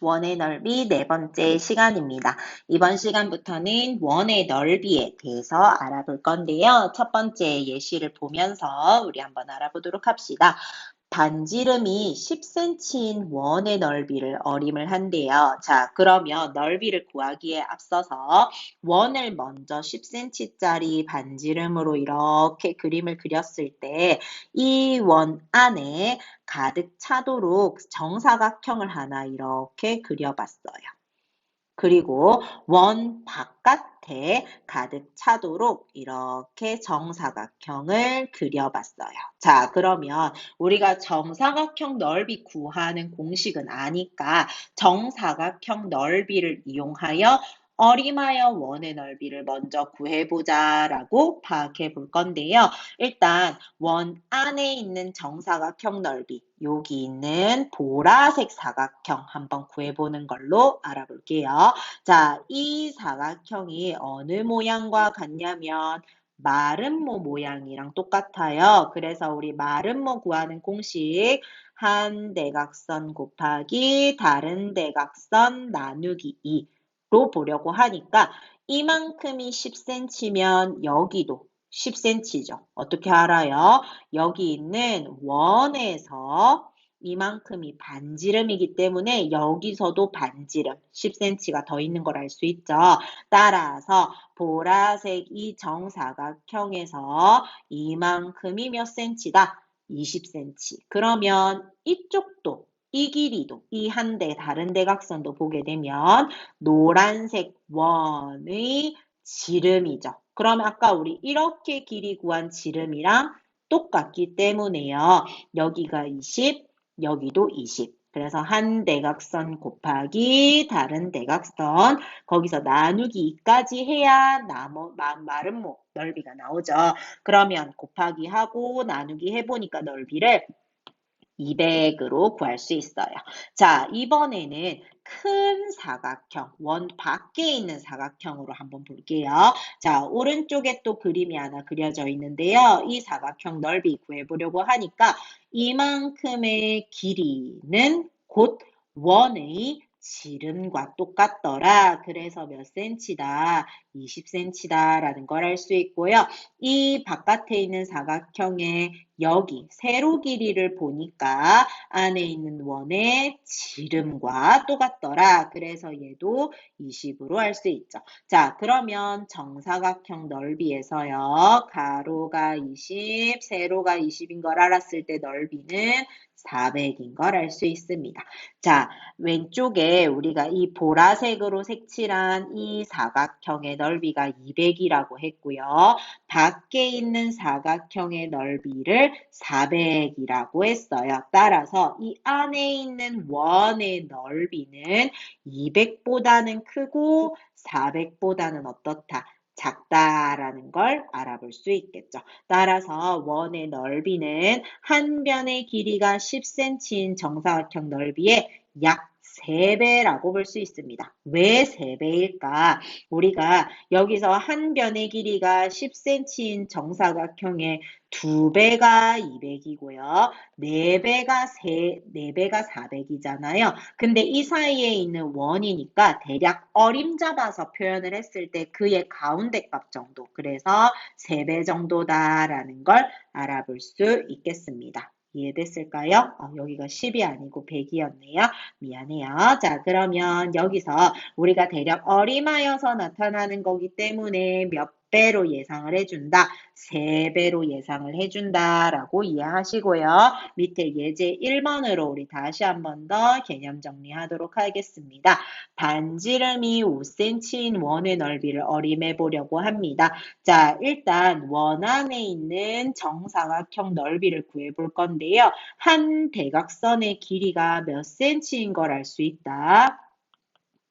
원의 넓이 네 번째 시간입니다. 이번 시간부터는 원의 넓이에 대해서 알아볼 건데요. 첫 번째 예시를 보면서 우리 한번 알아보도록 합시다. 반지름이 10cm인 원의 넓이를 어림을 한대요. 자, 그러면 넓이를 구하기에 앞서서 원을 먼저 10cm짜리 반지름으로 이렇게 그림을 그렸을 때 이 원 안에 가득 차도록 정사각형을 하나 이렇게 그려봤어요. 그리고 원 바깥 에 가득 차도록 이렇게 정사각형을 그려봤어요. 자, 그러면 우리가 정사각형 넓이 구하는 공식은 아니까 정사각형 넓이를 이용하여 어림하여 원의 넓이를 먼저 구해보자 라고 파악해 볼 건데요. 일단 원 안에 있는 정사각형 넓이, 여기 있는 보라색 사각형 한번 구해보는 걸로 알아볼게요. 자, 이 사각형이 어느 모양과 같냐면 마름모 모양이랑 똑같아요. 그래서 우리 마름모 구하는 공식 한 대각선 곱하기 다른 대각선 나누기 2 로 보려고 하니까 이만큼이 10cm면 여기도 10cm죠. 어떻게 알아요? 여기 있는 원에서 이만큼이 반지름이기 때문에 여기서도 반지름 10cm가 더 있는 걸 알 수 있죠. 따라서 보라색 이 정사각형에서 이만큼이 몇 cm다? 20cm. 그러면 이쪽도 이 길이도 이 한 대 다른 대각선도 보게 되면 노란색 원의 지름이죠. 그럼 아까 우리 이렇게 길이 구한 지름이랑 똑같기 때문에요. 여기가 20, 여기도 20. 그래서 한 대각선 곱하기 다른 대각선 거기서 나누기 2까지 해야 나머, 마름 뭐 넓이가 나오죠. 그러면 곱하기 하고 나누기 해보니까 넓이를 200으로 구할 수 있어요. 자, 이번에는 큰 사각형, 원 밖에 있는 사각형으로 한번 볼게요. 자, 오른쪽에 또 그림이 하나 그려져 있는데요. 이 사각형 넓이 구해보려고 하니까 이만큼의 길이는 곧 원의 지름과 똑같더라. 그래서 몇 cm다? 20cm다 라는 걸 알 수 있고요. 이 바깥에 있는 사각형의 여기 세로 길이를 보니까 안에 있는 원의 지름과 똑같더라. 그래서 얘도 20으로 할 수 있죠. 자, 그러면 정사각형 넓이에서요. 가로가 20, 세로가 20인 걸 알았을 때 넓이는 400인 걸 알 수 있습니다. 자, 왼쪽에 우리가 이 보라색으로 색칠한 이 사각형의 넓이가 200이라고 했고요. 밖에 있는 사각형의 넓이를 400이라고 했어요. 따라서 이 안에 있는 원의 넓이는 200보다는 크고 400보다는 어떻다? 작다라는 걸 알아볼 수 있겠죠. 따라서 원의 넓이는 한 변의 길이가 10cm인 정사각형 넓이의 약 3배라고 볼 수 있습니다. 왜 3배일까? 우리가 여기서 한 변의 길이가 10cm인 정사각형의 2배가 200이고요. 4배가 3, 4배가 400이잖아요. 근데 이 사이에 있는 원이니까 대략 어림 잡아서 표현을 했을 때 그의 가운데 값 정도. 그래서 3배 정도다라는 걸 알아볼 수 있겠습니다. 이해됐을까요? 어, 여기가 10이 아니고 100이었네요. 미안해요. 자, 그러면 여기서 우리가 대략 어림하여서 나타나는 거기 때문에 몇 배로 예상을 해준다. 3배로 예상을 해준다라고 이해하시고요. 밑에 예제 1번으로 우리 다시 한 번 더 개념 정리하도록 하겠습니다. 반지름이 5cm인 원의 넓이를 어림해 보려고 합니다. 자, 일단 원 안에 있는 정사각형 넓이를 구해 볼 건데요. 한 대각선의 길이가 몇 cm인 걸 알 수 있다.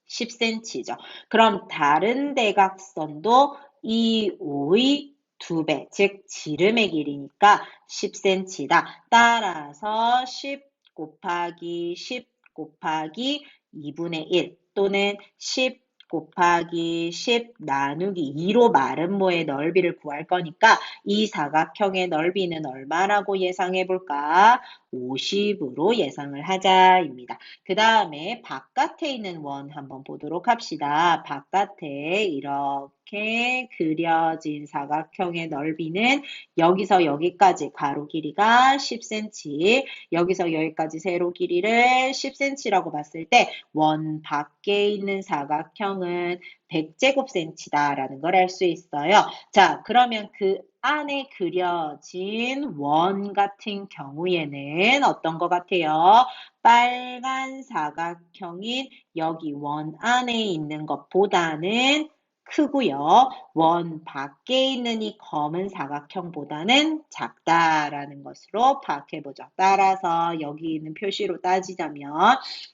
10cm죠. 그럼 다른 대각선도 이 5의 2배, 즉 지름의 길이니까 10cm다. 따라서 10 곱하기 10 곱하기 2분의 1 또는 10 곱하기 10 나누기 2로 마름모의 넓이를 구할 거니까 이 사각형의 넓이는 얼마라고 예상해 볼까? 50으로 예상을 하자입니다. 그 다음에 바깥에 있는 원 한번 보도록 합시다. 바깥에 이렇게 그려진 사각형의 넓이는 여기서 여기까지 가로 길이가 10cm, 여기서 여기까지 세로 길이를 10cm라고 봤을 때 원 밖에 있는 사각형은 100제곱센치다라는 걸 알 수 있어요. 자, 그러면 그 안에 그려진 원 같은 경우에는 어떤 것 같아요? 빨간 사각형인 여기 원 안에 있는 것보다는 크고요. 원 밖에 있는 이 검은 사각형보다는 작다라는 것으로 파악해 보죠. 따라서 여기 있는 표시로 따지자면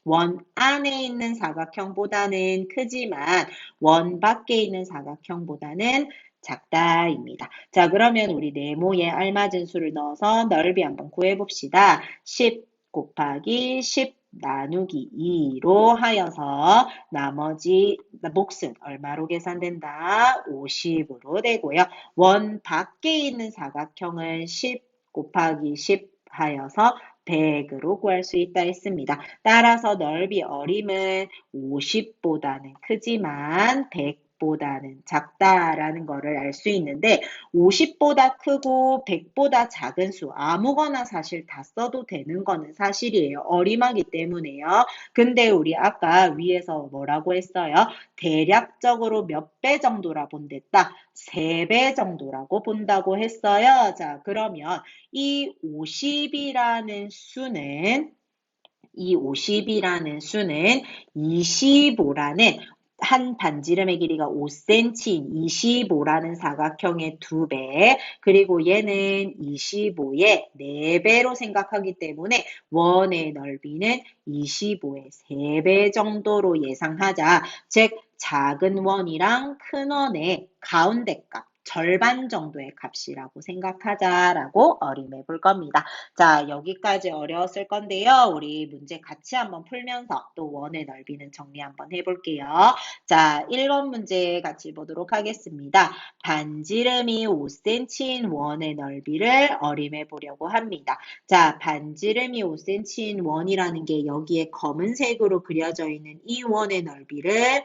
원 안에 있는 사각형보다는 크지만 원 밖에 있는 사각형보다는 작다입니다. 자, 그러면 우리 네모에 알맞은 수를 넣어서 넓이 한번 구해 봅시다. 10 곱하기 10 나누기 2로 하여서 나머지 몫은 얼마로 계산된다? 50으로 되고요. 원 밖에 있는 사각형은 10 곱하기 10 하여서 100으로 구할 수 있다 했습니다. 따라서 넓이 어림은 50보다는 크지만 100 보다는 작다라는 것을 알수 있는데 50보다 크고 100보다 작은 수 아무거나 사실 다 써도 되는 거는 사실이에요. 어림하기 때문에요. 근데 우리 아까 위에서 뭐라고 했어요? 대략적으로 몇 배 정도라 본댔다? 3배 정도라고 본다고 했어요. 자, 그러면 이 50이라는 수는 이 50이라는 수는 25라는 한 반지름의 길이가 5cm인 25라는 사각형의 2배, 그리고 얘는 25의 4배로 생각하기 때문에 원의 넓이는 25의 3배 정도로 예상하자. 즉, 작은 원이랑 큰 원의 가운데 값, 절반 정도의 값이라고 생각하자라고 어림해 볼 겁니다. 자, 여기까지 어려웠을 건데요. 우리 문제 같이 한번 풀면서 또 원의 넓이는 정리 한번 해볼게요. 자, 1번 문제 같이 보도록 하겠습니다. 반지름이 5cm인 원의 넓이를 어림해 보려고 합니다. 자, 반지름이 5cm인 원이라는 게 여기에 검은색으로 그려져 있는 이 원의 넓이를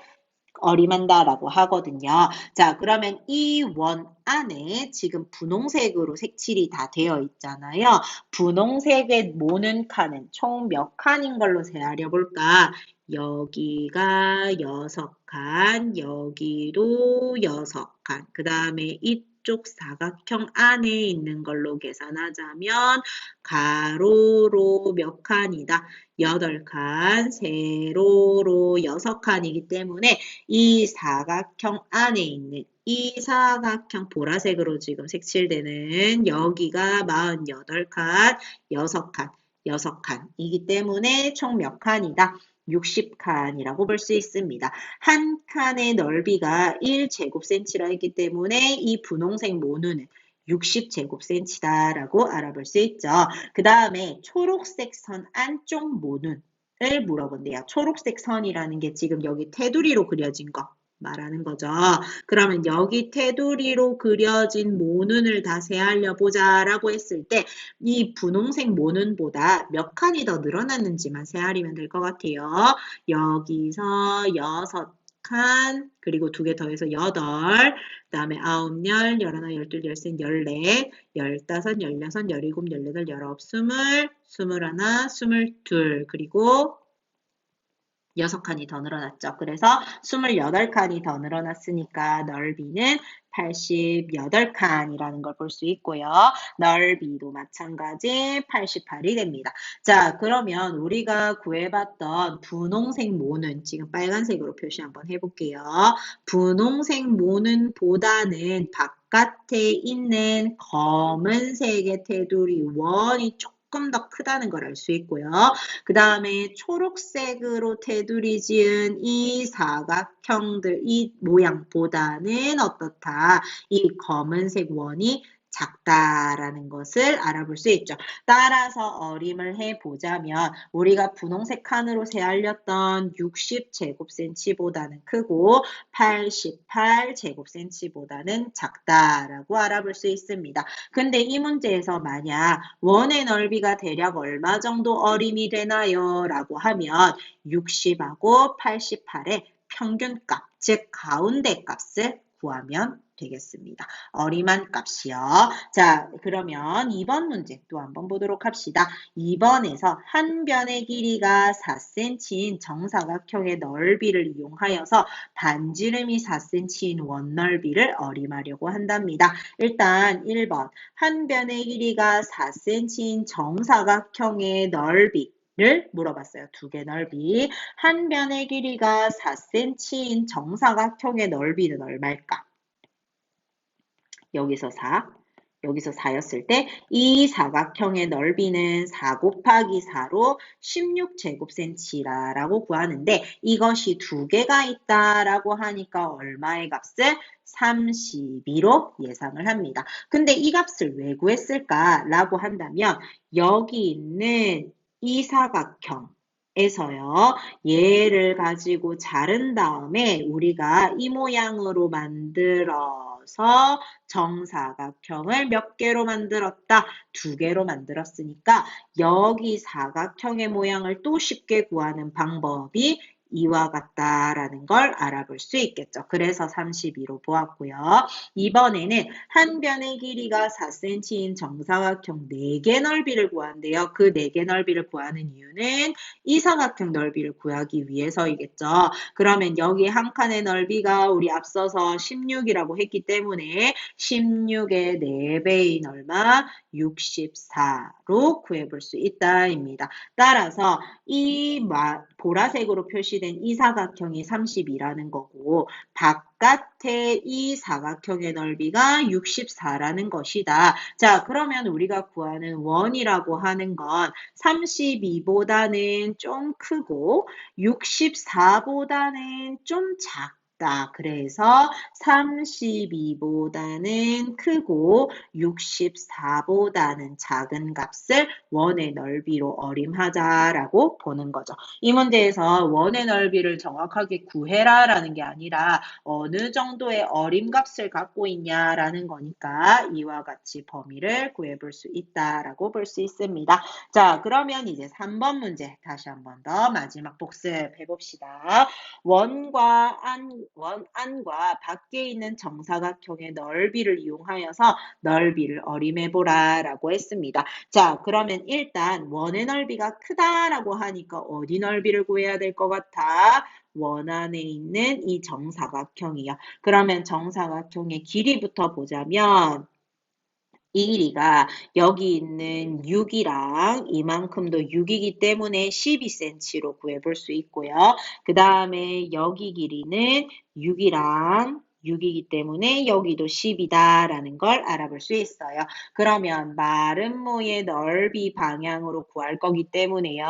어림한다라고 하거든요. 자, 그러면 이 원 안에 지금 분홍색으로 색칠이 다 되어 있잖아요. 분홍색의 모는 칸은 총 몇 칸인 걸로 세하려 볼까? 여기가 여섯 칸, 여기도 여섯 칸. 그 다음에 이쪽 사각형 안에 있는 걸로 계산하자면 가로로 몇 칸이다? 8칸, 세로로 6칸이기 때문에 이 사각형 안에 있는 이 사각형 보라색으로 지금 색칠되는 여기가 48칸, 6칸, 6칸이기 때문에 총 몇 칸이다? 60칸이라고 볼 수 있습니다. 한 칸의 넓이가 1제곱센치라 했기 때문에 이 분홍색 모누는 60제곱센치다라고 알아볼 수 있죠. 그 다음에 초록색 선 안쪽 모눈을 물어본대요. 초록색 선이라는 게 지금 여기 테두리로 그려진 거 말하는 거죠. 그러면 여기 테두리로 그려진 모눈을 다 세하려 보자라고 했을 때 이 분홍색 모눈보다 몇 칸이 더 늘어났는지만 세하리면 될 것 같아요. 여기서 여섯 칸, 그리고 두 개 더해서 여덟, 그 다음에 아홉, 열, 열하나, 열둘, 열셋, 열넷, 열다섯, 열여섯, 열일곱, 열여덟, 열아홉, 스물, 스물하나, 스물둘, 그리고 여섯 칸이 더 늘어났죠. 그래서 28칸이 더 늘어났으니까 넓이는 88칸이라는 걸 볼 수 있고요. 넓이도 마찬가지 88이 됩니다. 자, 그러면 우리가 구해봤던 분홍색 모는 지금 빨간색으로 표시 한번 해볼게요. 분홍색 모는 보다는 바깥에 있는 검은색의 테두리 원이 조금 조금 더 크다는 걸 알 수 있고요. 그 다음에 초록색으로 테두리 지은 이 사각형들, 이 모양보다는 어떻다? 이 검은색 원이 작다라는 것을 알아볼 수 있죠. 따라서 어림을 해보자면 우리가 분홍색 칸으로 세알렸던 60제곱센치보다는 크고 88제곱센치보다는 작다라고 알아볼 수 있습니다. 근데 이 문제에서 만약 원의 넓이가 대략 얼마 정도 어림이 되나요? 라고 하면 60하고 88의 평균값, 즉 가운데 값을 구하면 되겠습니다. 어림한 값이요. 자, 그러면 2번 문제 또 한번 보도록 합시다. 2번에서 한 변의 길이가 4cm인 정사각형의 넓이를 이용하여서 반지름이 4cm인 원넓이를 어림하려고 한답니다. 일단 1번 한 변의 길이가 4cm인 정사각형의 넓이 를 물어봤어요. 두 개 넓이. 한 변의 길이가 4cm인 정사각형의 넓이는 얼마일까? 여기서 4, 여기서 4였을 때 이 사각형의 넓이는 4 곱하기 4로 16제곱센치라고 구하는데 이것이 두 개가 있다라고 하니까 얼마의 값을 32로 예상을 합니다. 근데 이 값을 왜 구했을까라고 한다면 여기 있는 이 사각형 에서요. 얘를 가지고 자른 다음에 우리가 이 모양으로 만들어 만들어서 정사각형을 몇 개로 만들었다? 두 개로 만들었으니까 여기 사각형의 모양을 또 쉽게 구하는 방법이 이와 같다라는 걸 알아볼 수 있겠죠. 그래서 32로 보았고요. 이번에는 한 변의 길이가 4cm인 정사각형 4개 넓이를 구한대요. 그 4개 넓이를 구하는 이유는 이 사각형 넓이를 구하기 위해서이겠죠. 그러면 여기 한 칸의 넓이가 우리 앞서서 16이라고 했기 때문에 16의 4배인 얼마? 64로 구해볼 수 있다입니다. 따라서 이 보라색으로 표시된 이 사각형이 30이라는 거고 바깥의 이 사각형의 넓이가 64라는 것이다. 자 그러면 우리가 구하는 원이라고 하는 건 32보다는 좀 크고 64보다는 좀 작. 작다. 그래서 32보다는 크고 64보다는 작은 값을 원의 넓이로 어림하자라고 보는 거죠. 이 문제에서 원의 넓이를 정확하게 구해라 라는 게 아니라 어느 정도의 어림 값을 갖고 있냐라는 거니까 이와 같이 범위를 구해볼 수 있다라고 볼 수 있습니다. 자 그러면 이제 3번 문제 다시 한 번 더 마지막 복습해 봅시다. 원과 안 원, 안과 밖에 있는 정사각형의 넓이를 이용하여서 넓이를 어림해보라 라고 했습니다. 자 그러면 일단 원의 넓이가 크다라고 하니까 어디 넓이를 구해야 될 것 같아? 원 안에 있는 이 정사각형이요. 그러면 정사각형의 길이부터 보자면 이 길이가 여기 있는 6이랑 이만큼도 6이기 때문에 12cm로 구해볼 수 있고요. 그 다음에 여기 길이는 6이랑 6이기 때문에 여기도 10이다라는 걸 알아볼 수 있어요. 그러면 마름모의 넓이 방향으로 구할 거기 때문에요.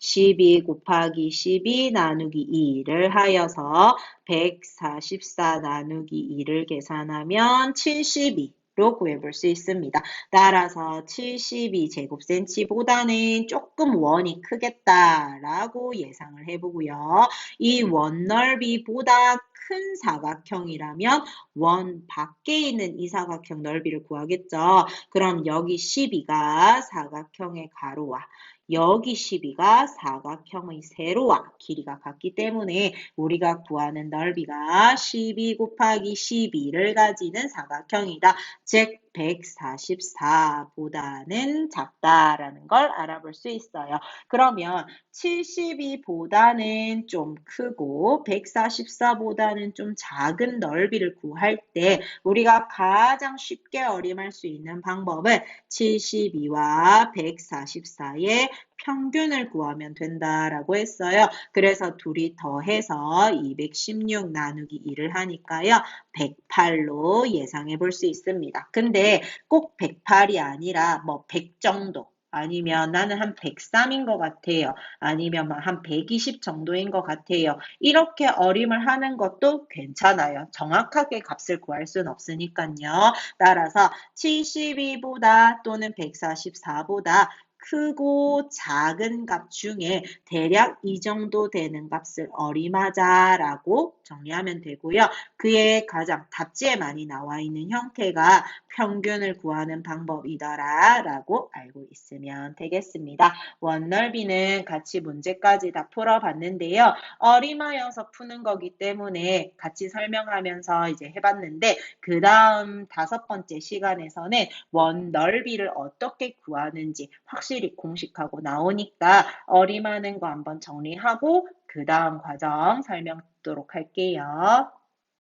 12 곱하기 12 나누기 2를 하여서 144 나누기 2를 계산하면 72. 로 구해볼 수 있습니다. 따라서 72제곱센치보다는 조금 원이 크겠다라고 예상을 해보고요. 이 원 넓이보다 큰 사각형이라면 원 밖에 있는 이 사각형 넓이를 구하겠죠. 그럼 여기 12가 사각형의 가로와 여기 12가 사각형의 세로와 길이가 같기 때문에 우리가 구하는 넓이가 12 곱하기 12를 가지는 사각형이다. 즉 144보다는 작다라는 걸 알아볼 수 있어요. 그러면 72보다는 좀 크고 144보다는 좀 작은 넓이를 구할 때 우리가 가장 쉽게 어림할 수 있는 방법은 72와 144의 평균을 구하면 된다라고 했어요. 그래서 둘이 더해서 216 나누기 2를 하니까요. 108로 예상해 볼 수 있습니다. 근데 꼭 108이 아니라 뭐 100 정도 아니면 나는 한 103인 것 같아요. 아니면 한 120 정도인 것 같아요. 이렇게 어림을 하는 것도 괜찮아요. 정확하게 값을 구할 수는 없으니까요. 따라서 72보다 또는 144보다 크고 작은 값 중에 대략 이 정도 되는 값을 어림하자라고 정리하면 되고요. 그의 가장 답지에 많이 나와 있는 형태가 평균을 구하는 방법이더라 라고 알고 있으면 되겠습니다. 원넓이는 같이 문제까지 다 풀어봤는데요. 어림하여서 푸는 거기 때문에 같이 설명하면서 이제 해봤는데 그 다음 다섯 번째 시간에서는 원넓이를 어떻게 구하는지 확실히 공식하고 나오니까 어림하는 거 한번 정리하고 그 다음 과정 설명하도록 할게요.